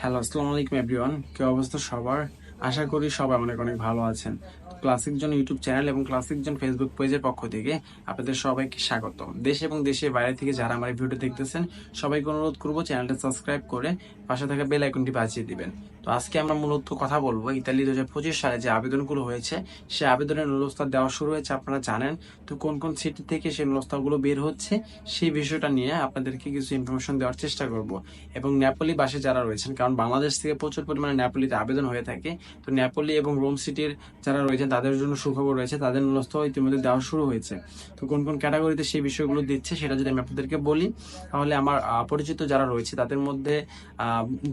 Hello আসসালামু আলাইকুম everyone কি অবস্থা সবার আশা করি সবাই অনেক অনেক ভালো আছেন। ক্লাসিক জন ইউটিউব চ্যানেল এবং ক্লাসিক জন ফেসবুক পেজের পক্ষ থেকে আপনাদের সবাইকে স্বাগত। দেশ এবং দেশের বাইরে থেকে যারা আমার ভিডিও দেখতেছেন, সবাইকে অনুরোধ করব চ্যানেলটা সাবস্ক্রাইব করে পাশে থাকা বেল আইকনটি বাজিয়ে দিবেন। তো আজকে আমরা মূলত কথা বলব ইতালি দু হাজার পঁচিশ সালে যে আবেদনগুলো হয়েছে, সে আবেদনের নুলস্তা দেওয়া শুরু হয়েছে, আপনারা জানেন। তো কোন কোন সিটি থেকে সেই নুলস্তাগুলো বের হচ্ছে, সেই বিষয়টা নিয়ে আপনাদেরকে কিছু ইনফরমেশন দেওয়ার চেষ্টা করব। এবং নেপালি বাসে যারা রয়েছেন, কারণ বাংলাদেশ থেকে প্রচুর পরিমাণে নেপালিতে আবেদন হয়ে থাকে তো নেপালি এবং রোম সিটির যারা রয়েছে তাদের জন্য সুখবর রয়েছে। তাদের নুলস্থ ইতিমধ্যে দেওয়া শুরু হয়েছে। তো কোন কোন ক্যাটাগরিতে সেই বিষয়গুলো দিচ্ছে, সেটা যদি আমি আপনাদেরকে বলি, তাহলে আমার পরিচিত যারা রয়েছে, তাদের মধ্যে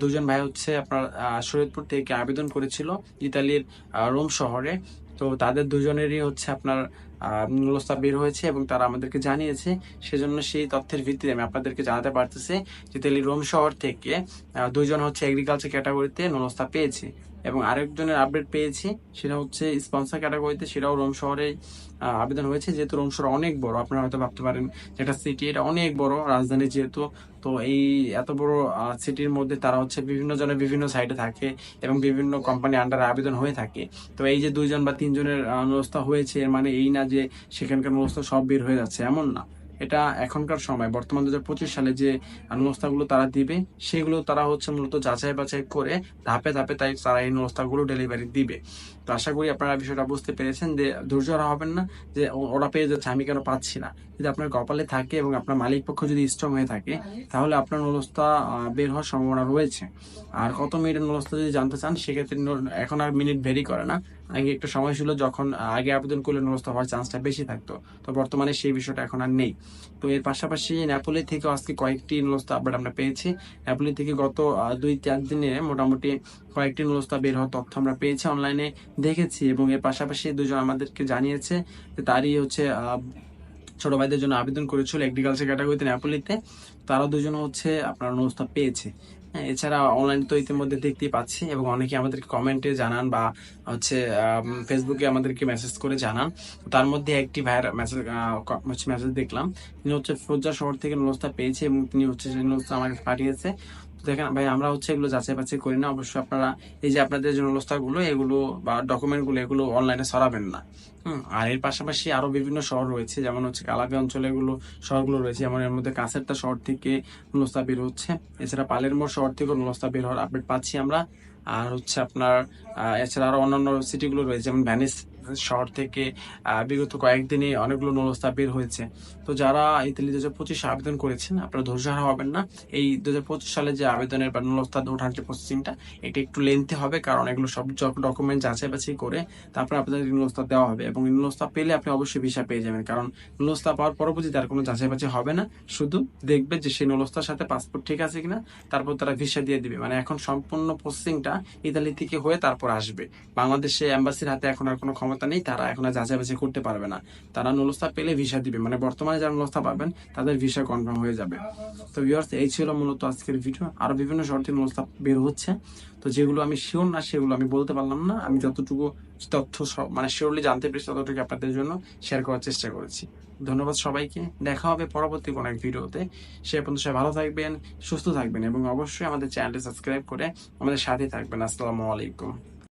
দুজন ভাই হচ্ছে আপনার শরীয়তপুর থেকে আবেদন করেছিল ইতালির রোম শহরে। তো তাদের দুজনেরই হচ্ছে আপনার নুলস্তা বের হয়েছে এবং তারা আমাদেরকে জানিয়েছে। সেজন্য সেই তথ্যের ভিত্তিতে আমি আপনাদেরকে জানাতে পারতেছি যে ইতালি রোম শহর থেকে দুজন হচ্ছে এগ্রিকালচার ক্যাটাগরিতে নুলস্তা পেয়েছে। এবং আরেকজনের আপডেট পেয়েছি, সেটা হচ্ছে স্পন্সর ক্যাটাগরিতে সেটাও রোম শহরে আবেদন হয়েছে। যেহেতু রোম শহর অনেক বড়, আপনারা হয়তো ভাবতে পারেন যেটা সিটি এটা অনেক বড় রাজধানী যেহেতু। তো এই এত বড় সিটির মধ্যে তারা হচ্ছে বিভিন্ন জনের বিভিন্ন সাইডে থাকে এবং বিভিন্ন কোম্পানি আন্ডারে আবেদন হয়ে থাকে। তো এই যে দুইজন বা তিনজনের ব্যবস্থা হয়েছে মানে এই না যে সেখানকার ব্যবস্থা সব বের হয়ে যাচ্ছে, এমন না। এটা এখনকার সময়। বর্তমান দু সালে যে ব্যবস্থাগুলো তারা দিবে, সেগুলো তারা হচ্ছে মূলত যাচাই বাছাই করে ধাপে ধাপে তাই তারা এই ব্যবস্থাগুলো ডেলিভারি দিবে। তো আশা করি আপনারা বিষয়টা বুঝতে পেরেছেন যে ধৈর্য হবেন না, যে ওরা পেয়ে যাচ্ছে, আমি কেন পাচ্ছি না। যদি আপনার কপালে থাকে এবং আপনার মালিক পক্ষ যদি স্ট্রং হয়ে থাকে, তাহলে আপনার নলস্তা বের হওয়ার সম্ভাবনা রয়েছে। আর কত মিনিটের নলস্তা যদি জানতে চান, সেক্ষেত্রে এখন আর মিনিট ভেরি করে না। আগে একটা সময় ছিল যখন আগে আবেদন করলে নলস্তা হওয়ার চান্সটা বেশি থাকতো। তো বর্তমানে সেই বিষয়টা এখন আর নেই। তো এর পাশাপাশি নেপোলি থেকে আজকে কয়েকটি নলস্তা আপডেট আমরা পেয়েছি। নেপোলি থেকে গত দুই, চার দিনে মোটামুটি কয়েকটি নলস্তা বের হওয়ার তথ্য আমরা পেয়েছি অনলাইনে দেখেছি এবং এর পাশাপাশি দুজন আমাদেরকে জানিয়েছে যে তারই হচ্ছে ছোট ভাইদের জন্য আবেদন করেছিল এগ্রিকালচার ক্যাটাগরিতে নেপোলিতে তারা দুজন হচ্ছে আপনার নলস্তা পেয়েছে। এছাড়া অনলাইন তো ইতিমধ্যে দেখতেই পাচ্ছি এবং অনেকে আমাদেরকে কমেন্টে জানান বা হচ্ছে ফেসবুকে আমাদেরকে মেসেজ করে জানান। তার মধ্যে একটি ভাইয়ের মেসেজ মেসেজ দেখলাম। তিনি হচ্ছে ফৌজা শহর থেকে নোস্তা পেয়েছে এবং তিনি হচ্ছে সেই নলস্তা আমাকে পাঠিয়েছে। দেখেন ভাই, আমরা হচ্ছে এগুলো যাচাই বাছাই করি না। অবশ্যই আপনারা এই যে আপনাদের যে নলস্তাগুলো এগুলো বা ডকুমেন্টগুলো এগুলো অনলাইনে সরাবেন না। হুম, আর এর পাশাপাশি আরও বিভিন্ন শহর রয়েছে, যেমন হচ্ছে কালাপি অঞ্চলে এগুলো শহরগুলো রয়েছে। যেমন এর মধ্যে কাছেরটা শহর থেকে নুলস্তা বের হচ্ছে। এছাড়া পালেরমোর শহর থেকে নুলস্তা বের হওয়ার আপডেট পাচ্ছি আমরা। আর হচ্ছে আপনার এছাড়া আরও অন্যান্য সিটিগুলো রয়েছে, যেমন ভ্যানিস শহর থেকে বিগত কয়েকদিনে অনেকগুলো নলস্তা বের হয়েছে। তো যারা ইতালি দু হাজার আবেদন করেছেন, আপনারা ধৈর্য হারা হবেন না। এই দু সালে যে আবেদনের বা নলস্তা ওঠার যে প্রসেসিংটা এটা একটু লেন্থি হবে, কারণ এগুলো সব ডকুমেন্ট যাচাই বাছাই করে তারপরে আপনাদের নুলস্তা দেওয়া হবে। এবং নুলস্তা পেলে আপনি অবশ্যই ভিসা পেয়ে যাবেন, কারণ নুলস্তা পাওয়ার পরবর্তী তার কোনো যাচাই বাছাই হবে না। শুধু দেখবে যে সেই নুলস্তার সাথে পাসপোর্ট ঠিক আছে কিনা, তারপর তারা ভিসা দিয়ে দিবে। মানে এখন সম্পূর্ণ প্রসেসিংটা ইতালি থেকে হয়ে তারপর আসবে। বাংলাদেশে এম্বাসির হাতে এখন আর কোনো ক্ষমতা নেই, তারা এখন যাচাই বাছাই করতে পারবে না। তারা নুলস্তা পেলে ভিসা দিবে। মানে বর্তমানে যারা নুলস্তা পাবেন, তাদের ভিসা কনফার্ম হয়ে যাবে। তো ভিউয়ার্স এই ছিল মূলত আজকের ভিডিও আরও বিভিন্ন শর্তে নুলস্তা বের হচ্ছে। তো যেগুলো আমি শিওর না, সেগুলো আমি বলতে পারলাম না। আমি যতটুকু তথ্য মানে শিওরলি জানতে পেরেছি ততটুকু আপনাদের জন্য শেয়ার করার চেষ্টা করেছি। ধন্যবাদ সবাইকে। দেখা হবে পরবর্তী কোনো এক ভিডিওতে সে পর্যন্ত সবাই ভালো থাকবেন, সুস্থ থাকবেন এবং অবশ্যই আমাদের চ্যানেলটি সাবস্ক্রাইব করে আমাদের সাথে থাকবেন। আসসালামু আলাইকুম।